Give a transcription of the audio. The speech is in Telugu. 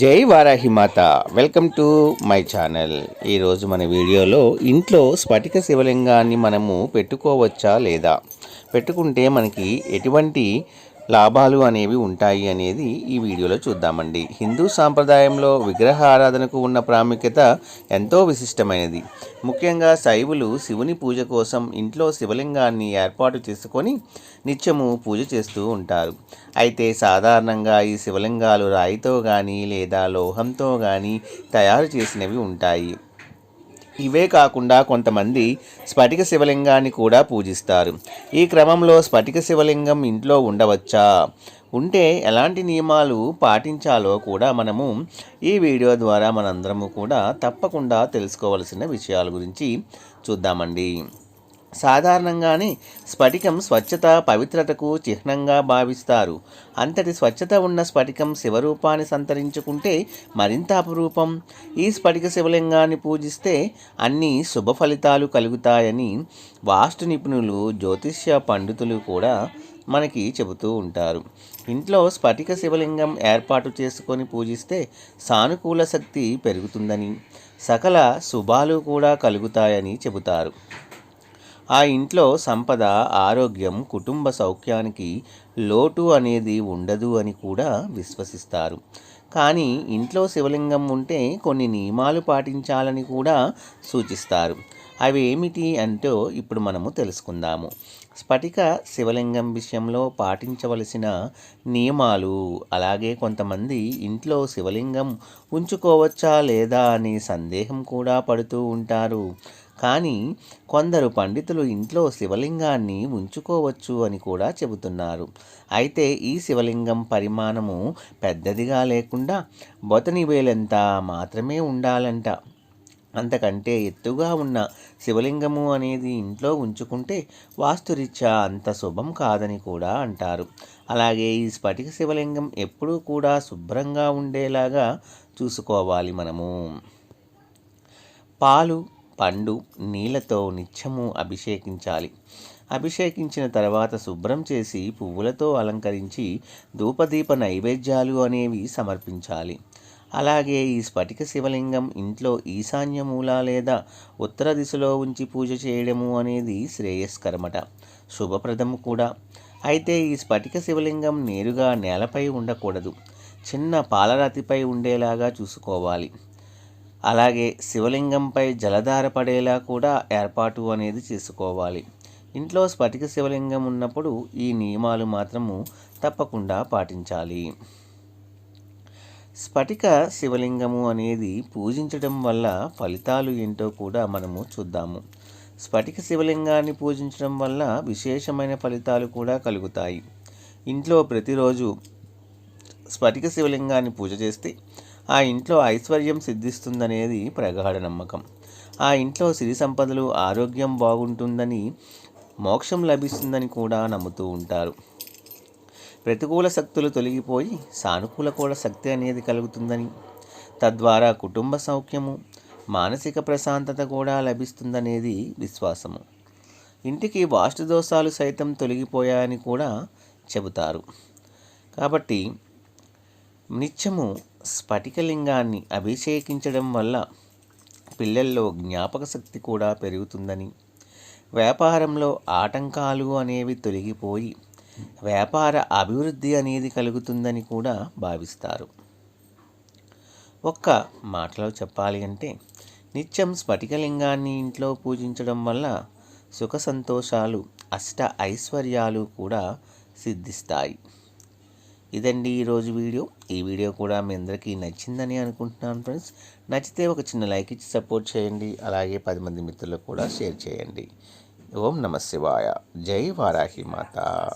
జై Varahimata welcome to my channel. ఈరోజు మన వీడియోలో ఇంట్లో స్ఫటిక శివలింగాన్ని మనము పెట్టుకోవచ్చా లేదా? పెట్టుకుంటే మనకి ఎటువంటి లాభాలు అనేవి ఉంటాయి అనేది ఈ వీడియోలో చూద్దామండి. హిందూ సాంప్రదాయంలో విగ్రహ ఆరాధనకు ఉన్న ప్రాముఖ్యత ఎంతో విశిష్టమైనది. ముఖ్యంగా శైవులు శివుని పూజ కోసం ఇంట్లో శివలింగాన్ని ఏర్పాటు చేసుకొని నిత్యము పూజ చేస్తూ ఉంటారు. అయితే సాధారణంగా ఈ శివలింగాలు రాయితో కానీ లేదా లోహంతో కానీ తయారు చేసినవి ఉంటాయి. ఇవే కాకుండా కొంతమంది స్ఫటిక శివలింగాన్ని కూడా పూజిస్తారు. ఈ క్రమంలో స్ఫటిక శివలింగం ఇంట్లో ఉండవచ్చా? ఉంటే ఎలాంటి నియమాలు పాటించాలో కూడా మనము ఈ వీడియో ద్వారా మనందరము కూడా తప్పకుండా తెలుసుకోవలసిన విషయాల గురించి చూద్దామండి. సాధారణంగానే స్ఫటికం స్వచ్ఛత పవిత్రతకు చిహ్నంగా భావిస్తారు. అంతటి స్వచ్ఛత ఉన్న స్ఫటికం శివరూపాన్ని సంతరించుకుంటే మరింత అపురూపం. ఈ స్ఫటిక శివలింగాన్ని పూజిస్తే అన్ని శుభ ఫలితాలు కలుగుతాయని వాస్తు నిపుణులు జ్యోతిష్య పండితులు కూడా మనకి చెబుతూ ఉంటారు. ఇంట్లో స్ఫటిక శివలింగం ఏర్పాటు చేసుకొని పూజిస్తే సానుకూల శక్తి పెరుగుతుందని సకల శుభాలు కూడా కలుగుతాయని చెబుతారు. ఆ ఇంట్లో సంపద ఆరోగ్యం కుటుంబ సౌఖ్యానికి లోటు అనేది ఉండదు అని కూడా విశ్వసిస్తారు. కానీ ఇంట్లో శివలింగం ఉంటే కొన్ని నియమాలు పాటించాలని కూడా సూచిస్తారు. అవి ఏమిటి అంటో ఇప్పుడు మనము తెలుసుకుందాము. స్ఫటిక శివలింగం విషయంలో పాటించవలసిన నియమాలు అలాగే కొంతమంది ఇంట్లో శివలింగం ఉంచుకోవచ్చా లేదా అనే సందేహం కూడా పడుతూ ఉంటారు. కానీ కొందరు పండితులు ఇంట్లో శివలింగాన్ని ఉంచుకోవచ్చు అని కూడా చెబుతున్నారు. అయితే ఈ శివలింగం పరిమాణము పెద్దదిగా లేకుండా బొతని వేలంత మాత్రమే ఉండాలంట. అంతకంటే ఎత్తుగా ఉన్న శివలింగము అనేది ఇంట్లో ఉంచుకుంటే వాస్తురీత్యా అంత శుభం కాదని కూడా అంటారు. అలాగే ఈ స్ఫటిక శివలింగం ఎప్పుడూ కూడా శుభ్రంగా ఉండేలాగా చూసుకోవాలి మనము. పాలు పండు నీళ్ళతో నిత్యము అభిషేకించాలి. అభిషేకించిన తర్వాత శుభ్రం చేసి పువ్వులతో అలంకరించి ధూపదీప నైవేద్యాలు అనేవి సమర్పించాలి. అలాగే ఈ స్ఫటిక శివలింగం ఇంట్లో ఈశాన్య మూల లేదా ఉత్తర దిశలో ఉంచి పూజ చేయడము అనేది శ్రేయస్కరమట. శుభప్రదము కూడా. అయితే ఈ స్ఫటిక శివలింగం నేరుగా నేలపై ఉండకూడదు. చిన్న పాలరాతిపై ఉండేలాగా చూసుకోవాలి. అలాగే శివలింగంపై జలధార పడేలా కూడా ఏర్పాటు అనేది చేసుకోవాలి. ఇంట్లో స్ఫటిక శివలింగం ఉన్నప్పుడు ఈ నియమాలు మాత్రము తప్పకుండా పాటించాలి. స్ఫటిక శివలింగము అనేది పూజించడం వల్ల ఫలితాలు ఏంటో కూడా మనము చూద్దాము. స్ఫటిక శివలింగాన్ని పూజించడం వల్ల విశేషమైన ఫలితాలు కూడా కలుగుతాయి. ఇంట్లో ప్రతిరోజు స్ఫటిక శివలింగాన్ని పూజ చేస్తే ఆ ఇంట్లో ఐశ్వర్యం సిద్ధిస్తుందనేది ప్రగాఢ నమ్మకం. ఆ ఇంట్లో సిరి సంపదలు ఆరోగ్యం బాగుంటుందని మోక్షం లభిస్తుందని కూడా నమ్ముతూ ఉంటారు. ప్రతికూల శక్తులు తొలగిపోయి సానుకూల కూడా శక్తి అనేది కలుగుతుందని. తద్వారా కుటుంబ సౌఖ్యము మానసిక ప్రశాంతత కూడా లభిస్తుందనేది విశ్వాసము. ఇంటికి వాస్తు దోషాలు సైతం తొలగిపోయాయని కూడా చెబుతారు. కాబట్టి నిత్యము స్ఫటికలింగాన్ని అభిషేకించడం వల్ల పిల్లల్లో జ్ఞాపక శక్తి కూడా పెరుగుతుందని. వ్యాపారంలో ఆటంకాలు అనేవి తొలగిపోయి వ్యాపార అభివృద్ధి అనేది కలుగుతుందని కూడా భావిస్తారు. ఒక్క మాటలో చెప్పాలి అంటే నిత్యం స్ఫటికలింగాన్ని ఇంట్లో పూజించడం వల్ల సుఖ సంతోషాలు అష్ట ఐశ్వర్యాలు కూడా సిద్ధిస్తాయి. ఇదండి ఈరోజు వీడియో. ఈ వీడియో కూడా మీ అందరికీ నచ్చిందని అనుకుంటున్నాను ఫ్రెండ్స్. నచ్చితే ఒక చిన్న లైక్ ఇచ్చి సపోర్ట్ చేయండి. అలాగే పది మంది మిత్రులకు కూడా షేర్ చేయండి. ఓం నమ శివాయ జై వారాహి మాత.